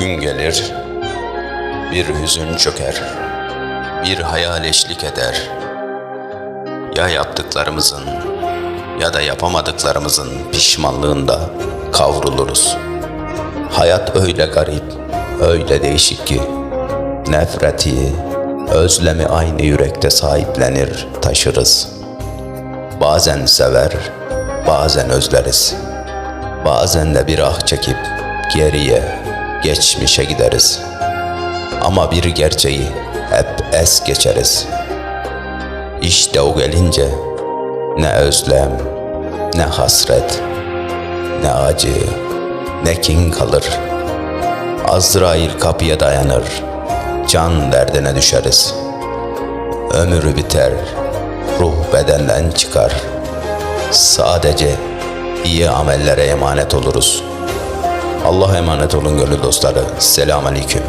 Gün gelir, bir hüzün çöker, bir hayal eşlik eder. Ya yaptıklarımızın ya da yapamadıklarımızın pişmanlığında kavruluruz. Hayat öyle garip, öyle değişik ki nefreti, özlemi aynı yürekte sahiplenir, taşırız. Bazen sever, bazen özleriz. Bazen de bir ah çekip geriye, geçmişe gideriz. Ama bir gerçeği hep es geçeriz. İşte o gelince ne özlem, ne hasret, ne acı, ne kin kalır. Azrail kapıya dayanır, can derdine düşeriz. Ömür biter, ruh bedenden çıkar. Sadece iyi amellere emanet oluruz. Allah'a emanet olun gönül dostları. Selamun Aleyküm.